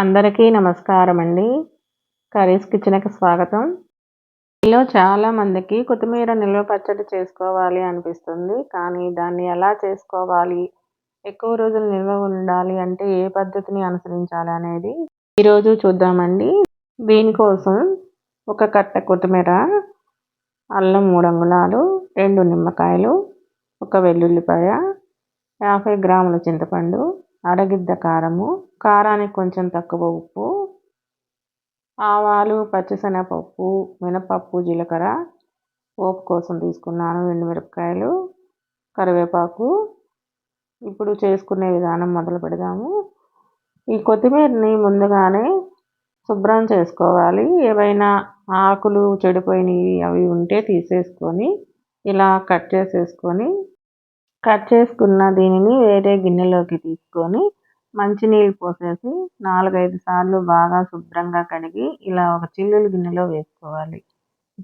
అందరికీ నమస్కారం అండి కర్రీస్ కిచెన్కి స్వాగతం. మీలో చాలామందికి కొత్తిమీర నిల్వ పచ్చడి చేసుకోవాలి అనిపిస్తుంది. కానీ దాన్ని ఎలా చేసుకోవాలి? ఎక్కువ రోజులు నిల్వ ఉండాలి అంటే ఏ పద్ధతిని అనుసరించాలి అనేది ఈరోజు చూద్దామండి. దీనికోసం ఒక కట్ట కొత్తిమీర అల్లం మూడు అంగుళాలు రెండు నిమ్మకాయలు ఒక వెల్లుల్లిపాయ యాభై గ్రాముల చింతపండు అరగిద్ద కారము కారానికి కొంచెం తక్కువ ఉప్పు ఆవాలు పచ్చిశనగపప్పు మినపప్పు జీలకర్ర పోపు కోసం తీసుకున్నాను ఎండుమిరపకాయలు కరివేపాకు. ఇప్పుడు చేసుకునే విధానం మొదలు పెడదాము. ఈ కొత్తిమీరని ముందుగానే శుభ్రం చేసుకోవాలి. ఏవైనా ఆకులు చెడిపోయినవి అవి ఉంటే తీసేసుకొని ఇలా కట్ చేసేసుకొని కట్ చేసుకున్న దీనిని వేరే గిన్నెలోకి తీసుకొని మంచినీళ్ళు పోసేసి నాలుగైదు సార్లు బాగా శుభ్రంగా కడిగి ఇలా ఒక చిల్లులు గిన్నెలో వేసుకోవాలి.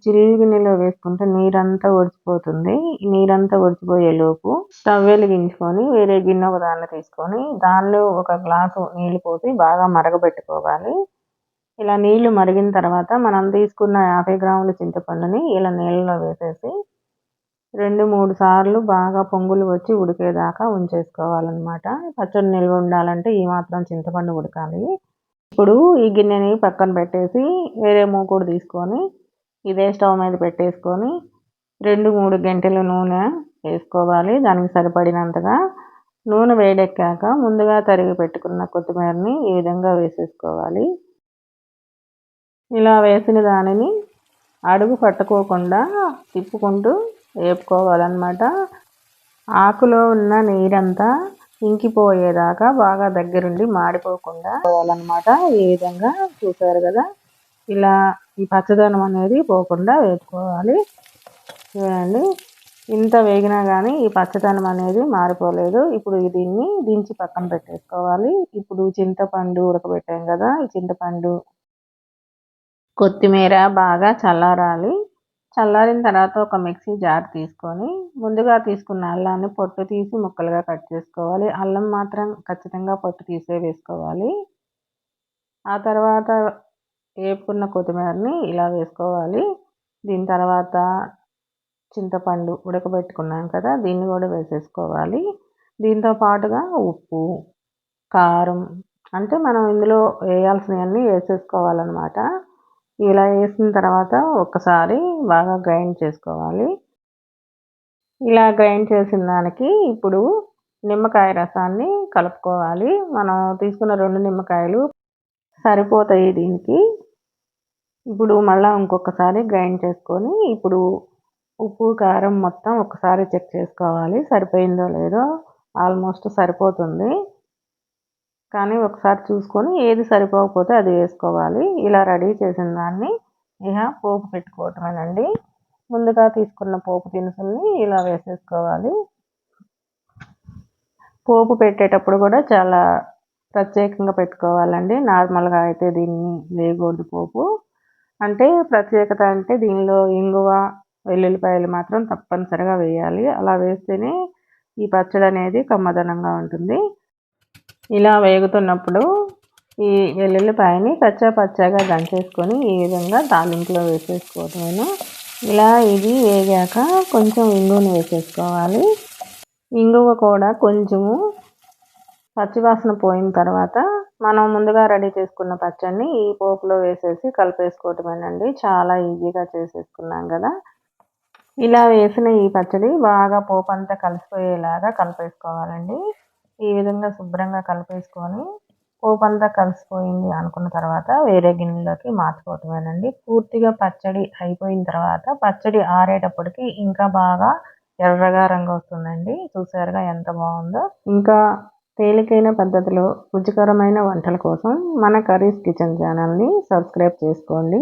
చిల్లు గిన్నెలో వేసుకుంటే నీరంతా ఒడిచిపోతుంది. నీరంతా ఒడిచిపోయేలోపు స్టవ్ వెలిగించుకొని వేరే గిన్నె ఒక దానిలో తీసుకొని దానిలో ఒక గ్లాసు నీళ్ళు పోసి బాగా మరగబెట్టుకోవాలి. ఇలా నీళ్ళు మరిగిన తర్వాత మనం తీసుకున్న యాభై గ్రాముల చింతపండుని ఇలా నీళ్ళలో వేసేసి రెండు మూడు సార్లు బాగా పొంగులు వచ్చి ఉడికేదాకా ఉంచేసుకోవాలన్నమాట. పచ్చడి నిల్వ ఉండాలంటే ఈ మాత్రం చింతపండు ఉడకాలి. ఇప్పుడు ఈ గిన్నెని పక్కన పెట్టేసి వేరే మూకుడు తీసుకొని ఇదే స్టవ్ మీద పెట్టేసుకొని రెండు మూడు గంటల నూనె వేసుకోవాలి. దానికి సరిపడినంతగా నూనె వేడెక్కాక ముందుగా తరిగి పెట్టుకున్న కొత్తిమీరని ఈ విధంగా వేసేసుకోవాలి. ఇలా వేసిన దానిని అడుగు పట్టుకోకుండా తిప్పుకుంటూ వేపుకోవాలన్నమాట. ఆకులో ఉన్న నీరంతా ఇంకిపోయేదాకా బాగా దగ్గరుండి మాడిపోకుండా పోవాలన్నమాట. ఈ విధంగా చూసారు కదా? ఇలా ఈ పచ్చదనం అనేది పోకుండా వేపుకోవాలి. చూడండి. ఇంత వేగినా కానీ ఈ పచ్చదనం అనేది మారిపోలేదు. ఇప్పుడు దీన్ని దించి పక్కన పెట్టేసుకోవాలి. ఇప్పుడు చింతపండు ఉడకబెట్టాం కదా? ఈ చింతపండు కొత్తిమీర బాగా చల్లారాలి. చల్లారిన తర్వాత ఒక మిక్సీ జార్ తీసుకొని ముందుగా తీసుకున్న అల్లాన్ని పొట్టు తీసి ముక్కలుగా కట్ చేసుకోవాలి. అల్లం మాత్రం ఖచ్చితంగా పొట్టు తీసే వేసుకోవాలి. ఆ తర్వాత వేపుకున్న కొత్తిమీరని ఇలా వేసుకోవాలి. దీని తర్వాత చింతపండు ఉడకబెట్టుకున్నాం కదా దీన్ని కూడా వేసేసుకోవాలి. దీంతో పాటుగా ఉప్పు కారం అంటే మనం ఇందులో వేయాల్సినవన్నీ వేసేసుకోవాలన్నమాట. ఇలా వేసిన తర్వాత ఒకసారి బాగా గ్రైండ్ చేసుకోవాలి. ఇలా గ్రైండ్ చేసిన దానికి ఇప్పుడు నిమ్మకాయ రసాన్ని కలుపుకోవాలి. మనం తీసుకున్న రెండు నిమ్మకాయలు సరిపోతాయి దీనికి. ఇప్పుడు మళ్ళీ ఇంకొకసారి గ్రైండ్ చేసుకొని ఇప్పుడు ఉప్పు కారం మొత్తం ఒకసారి చెక్ చేసుకోవాలి. సరిపోయిందో లేదో ఆల్మోస్ట్ సరిపోతుంది. కానీ ఒకసారి చూసుకొని ఏది సరిపోకపోతే అది వేసుకోవాలి. ఇలా రెడీ చేసిన దాన్ని ఇక పోపు పెట్టుకోవటమేనండి. ముందుగా తీసుకున్న పోపు దినుసుల్ని ఇలా వేసేసుకోవాలి. పోపు పెట్టేటప్పుడు కూడా చాలా ప్రత్యేకంగా పెట్టుకోవాలండి. నార్మల్గా అయితే దీన్ని వేయకూడదు పోపు. అంటే ప్రత్యేకత అంటే దీనిలో ఇంగువ వెల్లుల్లిపాయలు మాత్రం తప్పనిసరిగా వేయాలి. అలా వేస్తేనే ఈ పచ్చడి అనేది కమ్మదనంగా ఉంటుంది. ఇలా వేగుతున్నప్పుడు ఈ వెల్లుల్లిపాయని కచ్చా పచ్చాగా దంచేసుకొని ఈ విధంగా తాలింపులో వేసేసుకోవటమేను? ఇలా ఇది వేగాక కొంచెం ఇంగువను వేసేసుకోవాలి. ఇంగువ కూడా కొంచెము పచ్చివాసన పోయిన తర్వాత మనం ముందుగా రెడీ చేసుకున్న పచ్చడిని ఈ పోపులో వేసేసి కలిపేసుకోవటమేనండి. చాలా ఈజీగా చేసేసుకున్నాం కదా. ఇలా వేసిన ఈ పచ్చడి బాగా పోపు అంతా కలిసిపోయేలాగా కలిపేసుకోవాలండి. ఈ విధంగా శుభ్రంగా కలిపేసుకొని పోపు అంతా కలిసిపోయింది అనుకున్న తర్వాత వేరే గిన్నెలోకి మార్చుకోవటమేనండి. పూర్తిగా పచ్చడి అయిపోయిన తర్వాత పచ్చడి ఆరేటప్పటికి ఇంకా బాగా ఎర్రగా రంగు వస్తుందండి. చూసారుగా ఎంత బాగుందో. ఇంకా తేలికైన పద్ధతిలో రుచికరమైన వంటల కోసం మన కర్రీస్ కిచెన్ ఛానల్ని సబ్స్క్రైబ్ చేసుకోండి.